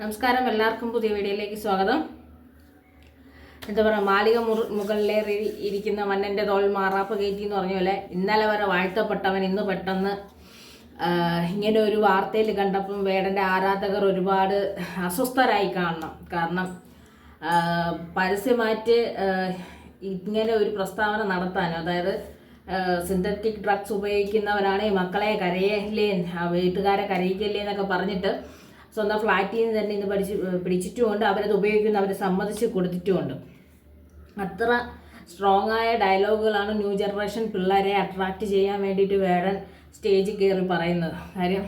നമസ്കാരം. എല്ലാവർക്കും പുതിയ വീഡിയോയിലേക്ക് സ്വാഗതം. എന്താ പറയുക മാളിക മുറി മുകളിലേറി ഇരിക്കുന്ന മന്നന്റെ തോൾ മാറാപ്പ് കയറ്റി എന്ന് പറഞ്ഞ പോലെ ഇന്നലെ വരെ വാഴ്ത്തപ്പെട്ടവൻ ഇന്ന് പെട്ടെന്ന് ഇങ്ങനെ ഒരു വാർത്തയിൽ കണ്ടപ്പം വേടന്റെ ആരാധകർ ഒരുപാട് അസ്വസ്ഥരായി കാണണം. കാരണം പരസ്യമായിട്ട് ഇങ്ങനെ ഒരു പ്രസ്താവന നടത്താൻ അതായത് സിന്തറ്റിക് ഡ്രഗ്സ് ഉപയോഗിക്കുന്നവരാണ് മക്കളെ കരയല്ലേ വീട്ടുകാരെ കരയിക്കല്ലേ എന്നൊക്കെ പറഞ്ഞിട്ട് സ്വന്തം ഫ്ലാറ്റിൽ നിന്ന് തന്നെ ഇന്ന് പഠിച്ച് പിടിച്ചിട്ടുമുണ്ട്. അവരത് ഉപയോഗിക്കുന്ന അവരെ സമ്മതിച്ച് കൊടുത്തിട്ടുമുണ്ട്. അത്ര സ്ട്രോങ് ആയ ഡയലോഗുകളാണ് ന്യൂ ജനറേഷൻ പിള്ളേരെ അട്രാക്റ്റ് ചെയ്യാൻ വേണ്ടിയിട്ട് വേടൻ സ്റ്റേജിൽ കയറി പറയുന്നത്. കാര്യം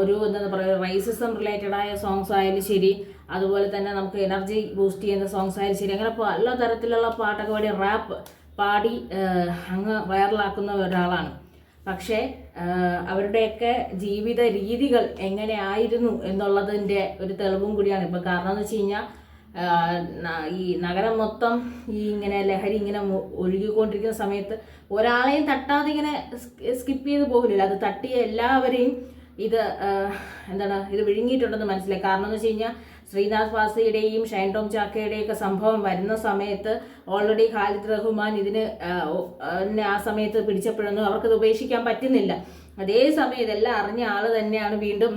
ഒരു എന്താ പറയുക റൈസിസം റിലേറ്റഡ് ആയ സോങ്സ് ആയാലും ശരി അതുപോലെ തന്നെ നമുക്ക് എനർജി ബൂസ്റ്റ് ചെയ്യുന്ന സോങ്സ് ആയാലും ശരി അങ്ങനെ പല തരത്തിലുള്ള പാട്ടൊക്കെ പാടി റാപ്പ് പാടി അങ്ങ് വൈറലാക്കുന്ന ഒരാളാണ്. പക്ഷേ അവരുടെയൊക്കെ ജീവിത രീതികൾ എങ്ങനെയായിരുന്നു എന്നുള്ളതിന്റെ ഒരു തെളിവും കൂടിയാണ്. ഇപ്പം കാരണം എന്ന് വെച്ച് കഴിഞ്ഞാൽ ഈ നഗരം മൊത്തം ഈ ഇങ്ങനെ ലഹരി ഇങ്ങനെ ഒഴുകിക്കൊണ്ടിരിക്കുന്ന സമയത്ത് ഒരാളെയും തട്ടാതെ ഇങ്ങനെ സ്കിപ്പ് ചെയ്ത് പോകില്ല അത് തട്ടിയ എല്ലാവരെയും ഇത് എന്താണ് ഇത് വിഴുങ്ങിയിട്ടുണ്ടെന്ന് മനസ്സിലായി. കാരണം എന്ന് വെച്ച് കഴിഞ്ഞാൽ ശ്രീനാഥ് വാസിയുടെയും ഷൈൻ ടോം ചാക്കയുടെയും ഒക്കെ സംഭവം വരുന്ന സമയത്ത് ഓൾറെഡി ഖാലിദ് റഹ്മാൻ ഇതിന് ആ, സമയത്ത് പിടിച്ചപ്പോഴൊന്നും അവർക്കത് ഉപേക്ഷിക്കാൻ പറ്റുന്നില്ല. അതേ സമയം ഇതെല്ലാം അറിഞ്ഞ ആൾ തന്നെയാണ് വീണ്ടും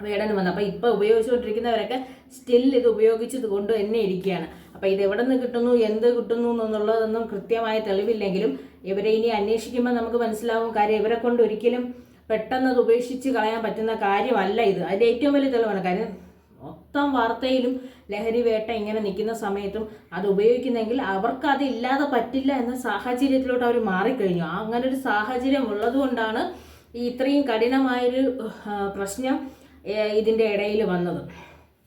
വേടനം വന്നത്. അപ്പോൾ ഇപ്പോൾ ഉപയോഗിച്ചുകൊണ്ടിരിക്കുന്നവരൊക്കെ സ്റ്റിൽ ഇത് ഉപയോഗിച്ചത് കൊണ്ട് തന്നെ ഇരിക്കുകയാണ്. അപ്പോൾ ഇത് എവിടെ നിന്ന് കിട്ടുന്നു എന്ത് കിട്ടുന്നു എന്നുള്ളതൊന്നും കൃത്യമായ തെളിവില്ലെങ്കിലും ഇവരെ ഇനി അന്വേഷിക്കുമ്പോൾ നമുക്ക് മനസ്സിലാവും കാര്യം. ഇവരെ കൊണ്ട് ഒരിക്കലും പെട്ടെന്ന് അത് ഉപേക്ഷിച്ച് കളയാൻ പറ്റുന്ന കാര്യമല്ല ഇത്. അതിന്റെ ഏറ്റവും വലിയ തെളിവാണ്. കാര്യം മൊത്തം വാർത്തയിലും ലഹരി വേട്ട ഇങ്ങനെ നിൽക്കുന്ന സമയത്തും അത് ഉപയോഗിക്കുന്നെങ്കിൽ അവർക്ക് അത് ഇല്ലാതെ പറ്റില്ല എന്ന സാഹചര്യത്തിലോട്ട് അവർ മാറിക്കഴിഞ്ഞു. അങ്ങനെ ഒരു സാഹചര്യം ഉള്ളതുകൊണ്ടാണ് ഈ ഇത്രയും കഠിനമായൊരു പ്രശ്നം ഇതിന്റെ ഇടയിൽ വന്നത്.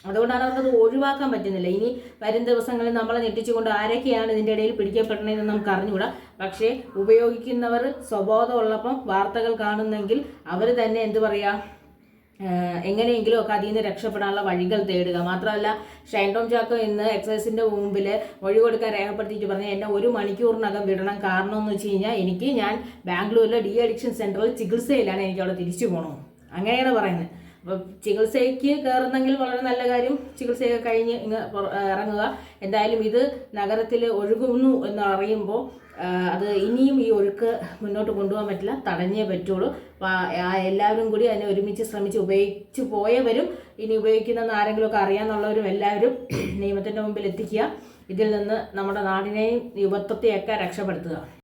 അതുകൊണ്ടാണ് അവർക്കത് ഒഴിവാക്കാൻ പറ്റുന്നില്ല. ഇനി വരും ദിവസങ്ങളിൽ നമ്മളെ ഞെട്ടിച്ചുകൊണ്ട് ആരൊക്കെയാണ് ഇതിന്റെ ഇടയിൽ പിടിക്കപ്പെടണമെന്ന് നമുക്ക് അറിഞ്ഞുകൂടാ. പക്ഷേ ഉപയോഗിക്കുന്നവർ സ്വബോധമുള്ളപ്പം വാർത്തകൾ കാണുന്നെങ്കിൽ അവർ തന്നെ എന്തു പറയുക എങ്ങനെയെങ്കിലും ഒക്കെ അതിൽ നിന്ന് രക്ഷപ്പെടാനുള്ള വഴികൾ തേടുക. മാത്രമല്ല ഷൈൻ ടോം ചാക്കോ ഇന്ന് എക്സൈസിന്റെ മുമ്പിൽ വഴി കൊടുക്കാൻ രേഖപ്പെടുത്തിയിട്ട് പറഞ്ഞു എന്നെ ഒരു മണിക്കൂറിനകം വിടണം. കാരണം എന്ന് വെച്ച് കഴിഞ്ഞാൽ എനിക്ക് ഞാൻ ബാംഗ്ലൂരിലെ ഡി അഡിക്ഷൻ സെന്ററിൽ ചികിത്സയിലാണ് എനിക്ക് അവിടെ തിരിച്ചു പോകണം അങ്ങനെയാണ് പറയുന്നത്. അപ്പോൾ ചികിത്സയ്ക്ക് കയറുന്നെങ്കിൽ വളരെ നല്ല കാര്യം. ചികിത്സയൊക്കെ കഴിഞ്ഞ് ഇങ്ങ് ഇറങ്ങുക. എന്തായാലും ഇത് നഗരത്തിൽ ഒഴുകുന്നു എന്ന് അറിയുമ്പോൾ അത് ഇനിയും ഈ ഒഴുക്ക് മുന്നോട്ട് കൊണ്ടുപോകാൻ പറ്റില്ല. തടഞ്ഞേ പറ്റുള്ളൂ. എല്ലാവരും കൂടി അതിനെ ഒരുമിച്ച് ശ്രമിച്ച് ഉപയോഗിച്ച് പോയവരും ഇനി ഉപയോഗിക്കുന്ന ആരെങ്കിലുമൊക്കെ അറിയാമെന്നുള്ളവരും എല്ലാവരും നിയമത്തിന്റെ മുമ്പിൽ എത്തിക്കുക. ഇതിൽ നിന്ന് നമ്മുടെ നാടിനെയും യുവത്വത്തെയൊക്കെ രക്ഷപ്പെടുത്തുക.